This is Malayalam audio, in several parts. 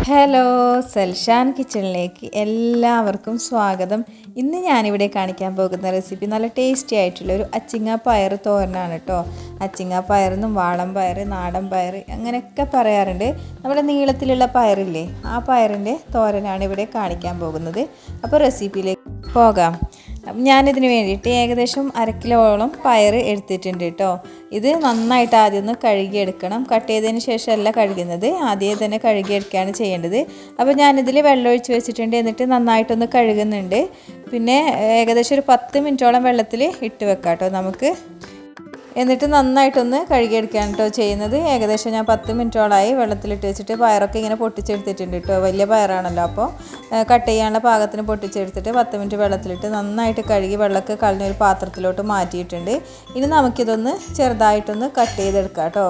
ഹലോ സൽഷാൻ കിച്ചണിലേക്ക് എല്ലാവർക്കും സ്വാഗതം. ഇന്ന് ഞാനിവിടെ കാണിക്കാൻ പോകുന്ന റെസിപ്പി നല്ല ടേസ്റ്റി ആയിട്ടുള്ള ഒരു അച്ചിങ്ങ പയർ തോരനാണ് കേട്ടോ അച്ചിങ്ങ പയറെന്നും വാളം പയർ നാടൻ പയർ അങ്ങനെയൊക്കെ പറയാറുണ്ട്. നമ്മുടെ നീളത്തിലുള്ള പയറില്ലേ ആ പയറിന്റെ തോരനാണ് ഇവിടെ കാണിക്കാൻ പോകുന്നത്. അപ്പോൾ റെസിപ്പിയിലേക്ക് പോകാം. ഞാനിതിന് വേണ്ടിയിട്ട് ഏകദേശം അര കിലോളം പയർ എടുത്തിട്ടുണ്ട് കേട്ടോ ഇത് നന്നായിട്ട് ആദ്യം ഒന്ന് കഴുകിയെടുക്കണം. കട്ട് ചെയ്തതിന് ശേഷമല്ല കഴുകുന്നത്. ആദ്യം തന്നെ കഴുകിയെടുക്കുകയാണ് ചെയ്യേണ്ടത്. അപ്പോൾ ഞാനിതിൽ വെള്ളം ഒഴിച്ച് വെച്ചിട്ടുണ്ട്. എന്നിട്ട് നന്നായിട്ടൊന്ന് കഴുകുന്നുണ്ട്. പിന്നെ ഏകദേശം ഒരു പത്ത് മിനിറ്റോളം വെള്ളത്തിൽ ഇട്ട് വെക്കാം കേട്ടോ നമുക്ക് എന്നിട്ട് നന്നായിട്ടൊന്ന് കഴുകിയെടുക്കുകയാണ് കേട്ടോ ചെയ്യുന്നത്. ഏകദേശം ഞാൻ പത്ത് മിനിറ്റോളായി വെള്ളത്തിലിട്ട് വെച്ചിട്ട് പയറൊക്കെ ഇങ്ങനെ പൊട്ടിച്ചെടുത്തിട്ടുണ്ട് കേട്ടോ. വലിയ പയറാണല്ലോ അപ്പോൾ കട്ട് ചെയ്യാനുള്ള പാകത്തിന് പൊട്ടിച്ചെടുത്തിട്ട് പത്ത് മിനിറ്റ് വെള്ളത്തിലിട്ട് നന്നായിട്ട് കഴുകി വെള്ളമൊക്കെ കളഞ്ഞൊരു പാത്രത്തിലോട്ട് മാറ്റിയിട്ടുണ്ട്. ഇനി നമുക്കിതൊന്ന് ചെറുതായിട്ടൊന്ന് കട്ട് ചെയ്തെടുക്കാം കേട്ടോ.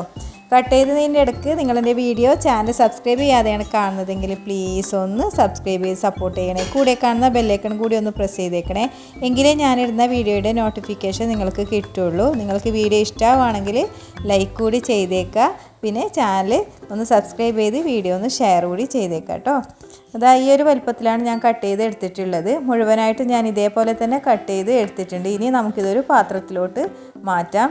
കട്ട് ചെയ്തതിന്റെ ഇടയ്ക്ക് നിങ്ങളെന്റെ വീഡിയോ ചാനൽ സബ്സ്ക്രൈബ് ചെയ്യാതെയാണ് കാണുന്നതെങ്കിൽ പ്ലീസ് ഒന്ന് സബ്സ്ക്രൈബ് ചെയ്ത് സപ്പോർട്ട് ചെയ്യണേ. കൂടെ കാണുന്ന ബെല്ലൈക്കൺ കൂടി ഒന്ന് പ്രസ് ചെയ്തേക്കണേ. എങ്കിലേ ഞാനിടുന്ന വീഡിയോയുടെ നോട്ടിഫിക്കേഷൻ നിങ്ങൾക്ക് കിട്ടുള്ളൂ. നിങ്ങൾക്ക് വീഡിയോ ഇഷ്ടമാണെങ്കിൽ ലൈക്ക് കൂടി ചെയ്തേക്കുക. പിന്നെ ചാനൽ ഒന്ന് സബ്സ്ക്രൈബ് ചെയ്ത് വീഡിയോ ഒന്ന് ഷെയർ കൂടി ചെയ്തേക്കാം കേട്ടോ. അതാ ഈ ഒരു വലുപ്പത്തിലാണ് ഞാൻ കട്ട് ചെയ്ത് എടുത്തിട്ടുള്ളത്. മുഴുവനായിട്ട് ഞാൻ ഇതേപോലെ തന്നെ കട്ട് ചെയ്ത് എടുത്തിട്ടുണ്ട്. ഇനി നമുക്കിതൊരു പാത്രത്തിലോട്ട് മാറ്റാം.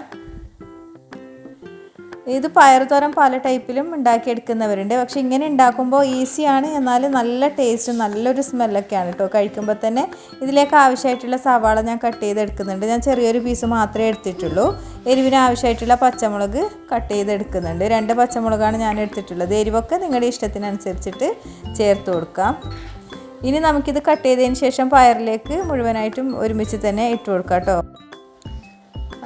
ഇത് പയറുതോരൻ പല ടൈപ്പിലും ഉണ്ടാക്കിയെടുക്കുന്നവരുണ്ട്. പക്ഷെ ഇങ്ങനെ ഉണ്ടാക്കുമ്പോൾ ഈസിയാണ്. എന്നാൽ നല്ല ടേസ്റ്റും നല്ലൊരു സ്മെല്ലൊക്കെയാണ് കേട്ടോ. കഴിക്കുമ്പോൾ തന്നെ ഇതിലേക്ക് ആവശ്യമായിട്ടുള്ള സവാള ഞാൻ കട്ട് ചെയ്തെടുക്കുന്നുണ്ട്. ഞാൻ ചെറിയൊരു പീസ് മാത്രമേ എടുത്തിട്ടുള്ളൂ. എരിവിന് ആവശ്യമായിട്ടുള്ള പച്ചമുളക് കട്ട് ചെയ്തെടുക്കുന്നുണ്ട്. രണ്ട് പച്ചമുളകാണ് ഞാൻ എടുത്തിട്ടുള്ളത്. എരിവൊക്കെ നിങ്ങളുടെ ഇഷ്ടത്തിനനുസരിച്ചിട്ട് ചേർത്ത് കൊടുക്കാം. ഇനി നമുക്കിത് കട്ട് ചെയ്തതിന് ശേഷം പയറിലേക്ക് മുഴുവനായിട്ടും ഒരുമിച്ച് തന്നെ ഇട്ട് കൊടുക്കാം കേട്ടോ.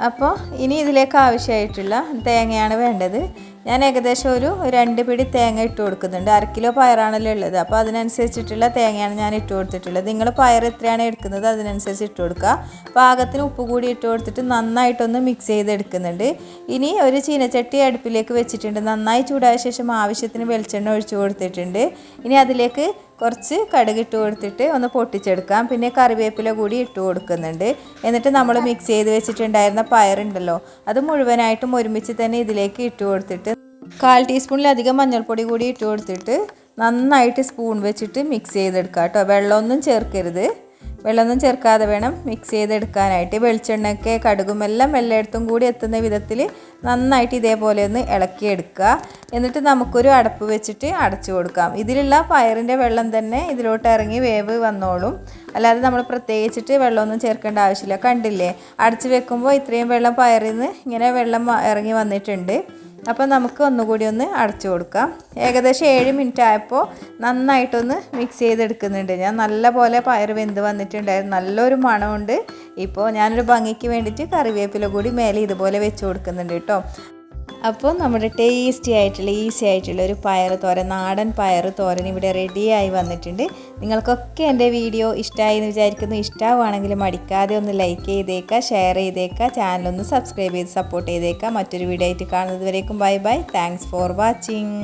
അപ്പോൾ ഇനി ഇതിലേക്ക് ആവശ്യമായിട്ടുള്ള തേങ്ങയാണ് വേണ്ടത്. ഞാൻ ഏകദേശം ഒരു രണ്ട് പിടി തേങ്ങ ഇട്ട് കൊടുക്കുന്നുണ്ട്. അര കിലോ പയറാണല്ലോ ഉള്ളത്. അപ്പോൾ അതിനനുസരിച്ചിട്ടുള്ള തേങ്ങയാണ് ഞാൻ ഇട്ട് കൊടുത്തിട്ടുള്ളത്. നിങ്ങൾ പയർ എത്രയാണ് എടുക്കുന്നത് അതിനനുസരിച്ച് ഇട്ട് കൊടുക്കുക. പാകത്തിന് ഉപ്പ് കൂടി ഇട്ട് കൊടുത്തിട്ട് നന്നായിട്ടൊന്ന് മിക്സ് ചെയ്തെടുക്കുന്നുണ്ട്. ഇനി ഒരു ചീനച്ചട്ടി അടുപ്പിലേക്ക് വെച്ചിട്ടുണ്ട്. നന്നായി ചൂടായ ശേഷം ആവശ്യത്തിന് വെളിച്ചെണ്ണ ഒഴിച്ച് കൊടുത്തിട്ടുണ്ട്. ഇനി അതിലേക്ക് കുറച്ച് കടുകിട്ട് കൊടുത്തിട്ട് ഒന്ന് പൊട്ടിച്ചെടുക്കാം. പിന്നെ കറിവേപ്പില കൂടി ഇട്ട് കൊടുക്കുന്നുണ്ട്. എന്നിട്ട് നമ്മൾ മിക്സ് ചെയ്ത് വെച്ചിട്ടുണ്ടായിരുന്ന പയറുണ്ടല്ലോ അത് മുഴുവനായിട്ടും ഒരുമിച്ച് തന്നെ ഇതിലേക്ക് ഇട്ട് കൊടുത്തിട്ട് കാൽ ടീസ്പൂണിലധികം മഞ്ഞൾപ്പൊടി കൂടി ഇട്ട് കൊടുത്തിട്ട് നന്നായിട്ട് സ്പൂൺ വെച്ചിട്ട് മിക്സ് ചെയ്തെടുക്കാം കേട്ടോ. വെള്ളമൊന്നും ചേർക്കരുത്. വെള്ളമൊന്നും ചേർക്കാതെ വേണം മിക്സ് ചെയ്തെടുക്കാനായിട്ട്. വെളിച്ചെണ്ണയൊക്കെ കടുകും എല്ലാം എല്ലായിടത്തും കൂടി എത്തുന്ന വിധത്തിൽ നന്നായിട്ട് ഇതേപോലെ ഒന്ന് ഇളക്കിയെടുക്കുക. എന്നിട്ട് നമുക്കൊരു അടപ്പ് വെച്ചിട്ട് അടച്ചു കൊടുക്കാം. ഇതിലുള്ള പയറിന്റെ വെള്ളം തന്നെ ഇതിലോട്ട് ഇറങ്ങി വേവ് വന്നോളും. അല്ലാതെ നമ്മൾ പ്രത്യേകിച്ചിട്ട് വെള്ളമൊന്നും ചേർക്കേണ്ട ആവശ്യമില്ല. കണ്ടില്ലേ? അടച്ചു വെക്കുമ്പോൾ ഇത്രയും വെള്ളം പയറിൽ നിന്ന് ഇങ്ങനെ വെള്ളം ഇറങ്ങി വന്നിട്ടുണ്ട്. അപ്പോൾ നമുക്ക് ഒന്നുകൂടി ഒന്ന് അടച്ചു കൊടുക്കാം. ഏകദേശം ഏഴ് മിനിറ്റ് ആയപ്പോൾ നന്നായിട്ടൊന്ന് മിക്സ് ചെയ്തെടുക്കുന്നുണ്ട്. ഞാൻ നല്ല പോലെ പയർ വെന്ത് വന്നിട്ടുണ്ടായിരുന്നു. നല്ലൊരു മണമുണ്ട്. ഇപ്പോൾ ഞാനൊരു ഭംഗിക്ക് വേണ്ടിയിട്ട് കറിവേപ്പില കൂടി മേലെ ഇതുപോലെ വെച്ച് കൊടുക്കുന്നുണ്ട് കേട്ടോ. അപ്പോൾ നമ്മുടെ ടേസ്റ്റി ആയിട്ടുള്ള ഈസി ആയിട്ടുള്ള ഒരു പയർ തോരൻ നാടൻ പയർ തോരൻ ഇവിടെ റെഡിയായി വന്നിട്ടുണ്ട്. നിങ്ങൾക്കൊക്കെ എന്റെ വീഡിയോ ഇഷ്ടമായി എന്ന് വിചാരിക്കുന്നു. ഇഷ്ടമാവുകയാണെങ്കിൽ മടിക്കാതെ ഒന്ന് ലൈക്ക് ചെയ്തേക്കുക ഷെയർ ചെയ്തേക്കുക ചാനലൊന്ന് സബ്സ്ക്രൈബ് ചെയ്ത് സപ്പോർട്ട് ചെയ്തേക്കുക. മറ്റൊരു വീഡിയോ ആയിട്ട് കാണുന്നത് വരേക്കും bye bye thanks for watching